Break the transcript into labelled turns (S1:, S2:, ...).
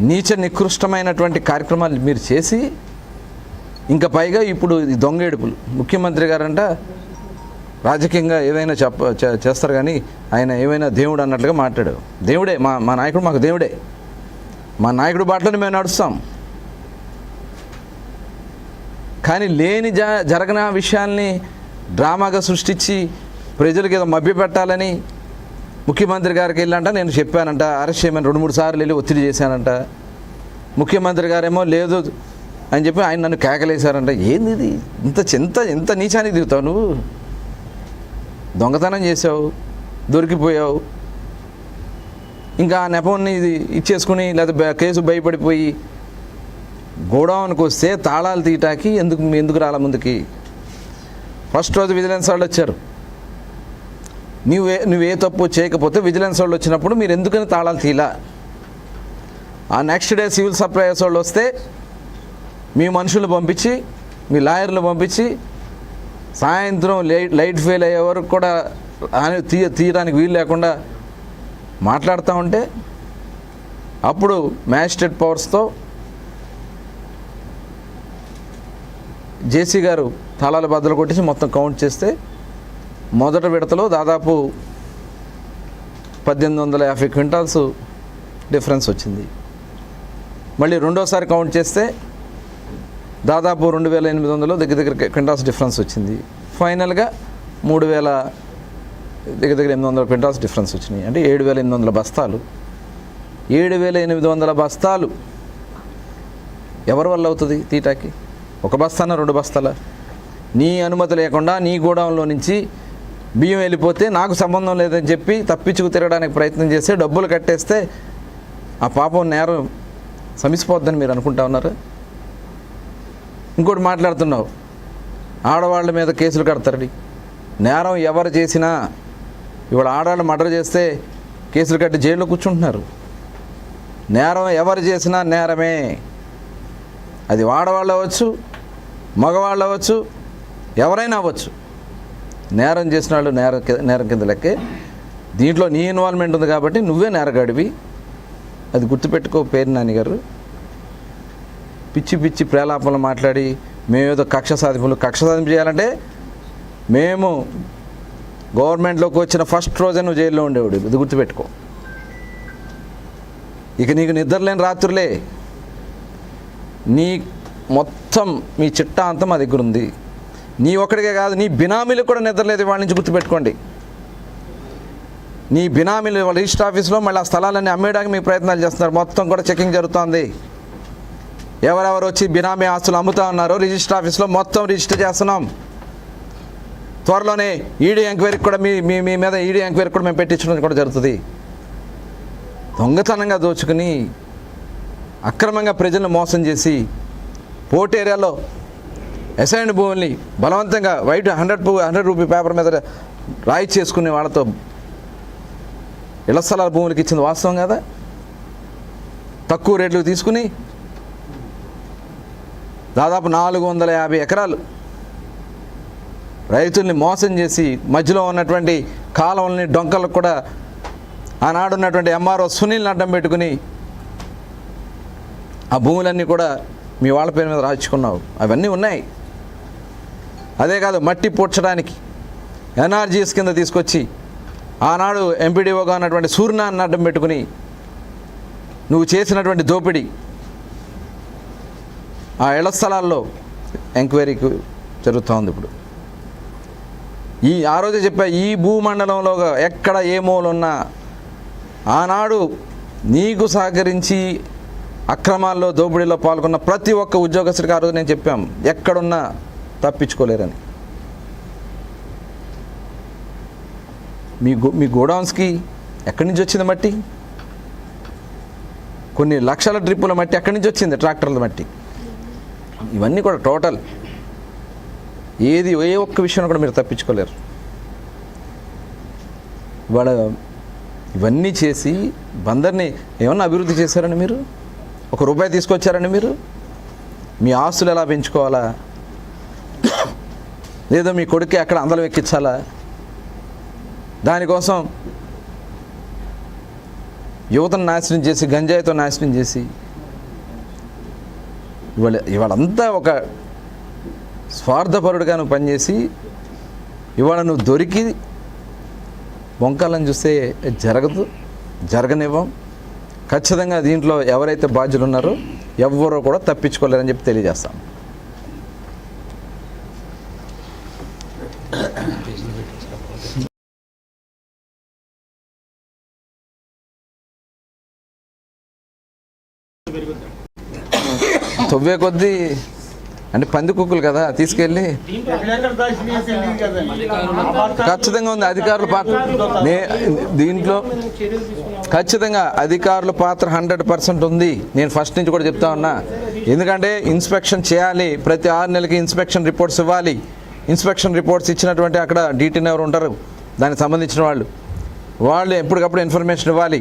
S1: నీచ నికృష్టమైనటువంటి కార్యక్రమాలు మీరు చేసి ఇంకా పైగా ఇప్పుడు దొంగేడుపులు దొంగ ముఖ్యమంత్రి గారంట రాజకీయంగా ఏదైనా చెప్ప చేస్తారు కానీ ఆయన ఏమైనా దేవుడు అన్నట్లుగా మాట్లాడాడు దేవుడే మా మా నాయకుడు మాకు దేవుడే. మా నాయకుడు బాటలోనే మేము నడుస్తాం. కానీ లేని జ జరగని విషయాల్ని డ్రామాగా సృష్టించి ప్రజలకు ఏదో మభ్యపెట్టాలని ముఖ్యమంత్రి గారికి వెళ్ళంట నేను చెప్పానంట అరెస్ట్ చేయమని రెండు మూడు సార్లు వెళ్ళి ఒత్తిడి చేశానంట. ముఖ్యమంత్రి గారేమో లేదు అని చెప్పి ఆయన నన్ను కేకలేశారంట. ఏంది ఇది? ఇంత చింత ఎంత నీచానికి దిగుతావు నువ్వు? దొంగతనం చేసావు దొరికిపోయావు. ఇంకా ఆ నెపంని ఇది ఇచ్చేసుకుని లేదా కేసు భయపడిపోయి గోడౌన్కి వస్తే తాళాలు తీయటానికి ఎందుకు ఎందుకు రాల ముందుకి? ఫస్ట్ రోజు విజిలెన్స్ వాళ్ళు వచ్చారు. నువ్వే నువ్వే తప్పు చేయకపోతే విజిలెన్స్ వాళ్ళు వచ్చినప్పుడు మీరు ఎందుకని తాళాలు తీలా? ఆ నెక్స్ట్ డే సివిల్ సప్లైస్ వాళ్ళు వస్తే మీ మనుషులు పంపించి మీ లాయర్లు పంపించి సాయంత్రం లైట్ లైట్ ఫెయిల్ అయ్యే వరకు కూడా తీయ తీయడానికి వీలు లేకుండా మాట్లాడుతూ ఉంటే అప్పుడు మ్యాజిస్ట్రేట్ పవర్స్తో జేసీ గారు తాళాలు బద్దలు కొట్టేసి మొత్తం కౌంట్ చేస్తే మొదటి విడతలో దాదాపు పద్దెనిమిది వందల యాభై క్వింటాల్స్ డిఫరెన్స్ వచ్చింది. మళ్ళీ రెండోసారి కౌంట్ చేస్తే దాదాపు రెండు వేల ఎనిమిది వందలు దగ్గర దగ్గర క్వింటాల్స్ డిఫరెన్స్ వచ్చింది. ఫైనల్గా మూడు వేల దగ్గర దగ్గర ఎనిమిది వందల క్వింటాల్స్ డిఫరెన్స్ వచ్చినాయి. అంటే ఏడు వేల ఎనిమిది వందల బస్తాలు. ఏడు వేల ఎనిమిది వందల బస్తాలు. ఎవరి వల్ల అవుతుంది తీటాకి? ఒక బస్తానా రెండు బస్తాల? నీ అనుమతి లేకుండా నీ గోడౌన్లో నుంచి బియ్యం వెళ్ళిపోతే నాకు సంబంధం లేదని చెప్పి తప్పించుకు తిరగడానికి ప్రయత్నం చేస్తే డబ్బులు కట్టేస్తే ఆ పాపం నేరం సమిసిపోద్దని మీరు అనుకుంటా ఉన్నారు? ఇంకోటి మాట్లాడుతున్నావు. ఆడవాళ్ళ మీద కేసులు కడతారని. నేరం ఎవరు చేసినా ఇవాళ ఆడవాళ్ళు మర్డర్ చేస్తే కేసులు కట్టి జైల్లో కూర్చుంటున్నారు. నేరం ఎవరు చేసినా నేరమే. అది ఆడవాళ్ళు అవ్వచ్చు మగవాళ్ళు అవ్వచ్చు ఎవరైనా అవ్వచ్చు. నేరం చేసిన వాళ్ళు నేరం నేరం కింద లెక్కే. దీంట్లో నీ ఇన్వాల్వ్మెంట్ ఉంది కాబట్టి నువ్వే నేరగాడివి. అది గుర్తుపెట్టుకో పేరు నాన్నగారు పిచ్చి పిచ్చి ప్రేలాపనలు మాట్లాడి మేమేదో కక్ష సాధింపులు కక్ష సాధింపు చేయాలంటే మేము గవర్నమెంట్లోకి వచ్చిన ఫస్ట్ రోజే నువ్వు జైల్లో ఉండేవాడు ఇది గుర్తుపెట్టుకో. ఇక నీకు నిద్రలేని రాత్రులే. నీ మొత్తం మీ చిట్టా అంతా మా దగ్గర ఉంది నీ ఒక్కడికే కాదు నీ బినామీలకు కూడా నిద్రలేదు వాళ్ళ నుంచి గుర్తుపెట్టుకోండి. నీ బినామీలు వాళ్ళ రిజిస్టర్ ఆఫీస్లో మళ్ళీ ఆ స్థలాలన్నీ అమ్మేయడానికి మీ ప్రయత్నాలు చేస్తున్నారు. మొత్తం కూడా చెకింగ్ జరుగుతోంది. ఎవరెవరు వచ్చి బినామీ ఆస్తులు అమ్ముతా ఉన్నారో రిజిస్టర్ ఆఫీస్లో మొత్తం రిజిస్టర్ చేస్తున్నాం. త్వరలోనే ఈడీ ఎంక్వైరీకి కూడా మీ మీ మీ మీద ఈడీ ఎంక్వైరీ కూడా మేము పెట్టించడం కూడా జరుగుతుంది. దొంగతనంగా దోచుకుని అక్రమంగా ప్రజలను మోసం చేసి పోర్ట్ ఏరియాలో అసైన్ భూముల్ని బలవంతంగా white hundred hundred rupee paper మీద రాయి చేసుకునే వాళ్ళతో ఇళ్ళ స్థలాల భూములకి ఇచ్చింది వాస్తవం కదా? తక్కువ రేట్లు తీసుకుని దాదాపు నాలుగు వందల యాభై ఎకరాలు రైతుల్ని మోసం చేసి మధ్యలో ఉన్నటువంటి కాలువల్ని డొంకలకు కూడా ఆనాడు ఉన్నటువంటి ఎంఆర్ఓ సునీల్ని అడ్డం పెట్టుకుని ఆ భూములన్నీ కూడా మీ వాళ్ళ పేరు మీద రాయించుకున్నావు. అవన్నీ ఉన్నాయి. అదే కాదు మట్టి పూడ్చడానికి ఎన్ఆర్జీఎస్ కింద తీసుకొచ్చి ఆనాడు ఎంపీడీఓగా ఉన్నటువంటి సూర్యనాన్ని అడ్డం పెట్టుకుని నువ్వు చేసినటువంటి దోపిడీ ఆ ఇళ్ళ స్థలాల్లో ఎంక్వైరీకి జరుగుతోంది ఇప్పుడు. ఈ ఆ రోజే చెప్పా ఈ భూమండలంలో ఎక్కడ ఏ మూలున్నా ఆనాడు నీకు సహకరించి అక్రమాల్లో దోపిడీలో పాల్గొన్న ప్రతి ఒక్క ఉద్యోగస్తుడికి ఆ రోజు నేను చెప్పాం ఎక్కడున్నా తప్పించుకోలేరని. మీ గో మీ గోడౌన్స్కి ఎక్కడి నుంచి వచ్చింది మట్టి? కొన్ని లక్షల డ్రిప్పుల మట్టి ఎక్కడి నుంచి వచ్చింది ట్రాక్టర్ల మట్టి? ఇవన్నీ కూడా టోటల్. ఏది ఏ ఒక్క విషయంలో కూడా మీరు తప్పించుకోలేరు. ఇవాళ ఇవన్నీ చేసి బందర్ని ఏమన్నా అభివృద్ధి చేశారండి మీరు? ఒక రూపాయి తీసుకొచ్చారండి మీరు? మీ ఆస్తులు ఎలా పెంచుకోవాలా? లేదో మీ కొడుక్కి అక్కడ అందలం ఎక్కించాలా? దానికోసం యువతను నాశనం చేసి గంజాయితో నాశనం చేసి ఇవాళ ఇవాళంతా ఒక స్వార్థపరుడుగా నువ్వు పనిచేసి ఇవాళ నువ్వు దొరికి వంకాలని చూస్తే జరగదు జరగనివ్వం. ఖచ్చితంగా దీంట్లో ఎవరైతే బాధ్యులు ఉన్నారో ఎవ్వరూ కూడా తప్పించుకోలేరని చెప్పి తెలియజేస్తాం తవ్వే కొద్దీ అంటే పంది కుక్కలు కదా తీసుకెళ్ళి ఖచ్చితంగా ఉంది అధికారుల పాత్ర. నే దీంట్లో ఖచ్చితంగా అధికారుల పాత్ర హండ్రెడ్ పర్సెంట్ ఉంది. నేను ఫస్ట్ నుంచి కూడా చెప్తా ఉన్నా. ఎందుకంటే ఇన్స్పెక్షన్ చేయాలి ప్రతి ఆరు నెలలకి ఇన్స్పెక్షన్ రిపోర్ట్స్ ఇవ్వాలి. ఇన్స్పెక్షన్ రిపోర్ట్స్ ఇచ్చినటువంటి అక్కడ డీటీని ఎవరు ఉంటారు దానికి సంబంధించిన వాళ్ళు. వాళ్ళు ఎప్పటికప్పుడు ఇన్ఫర్మేషన్ ఇవ్వాలి.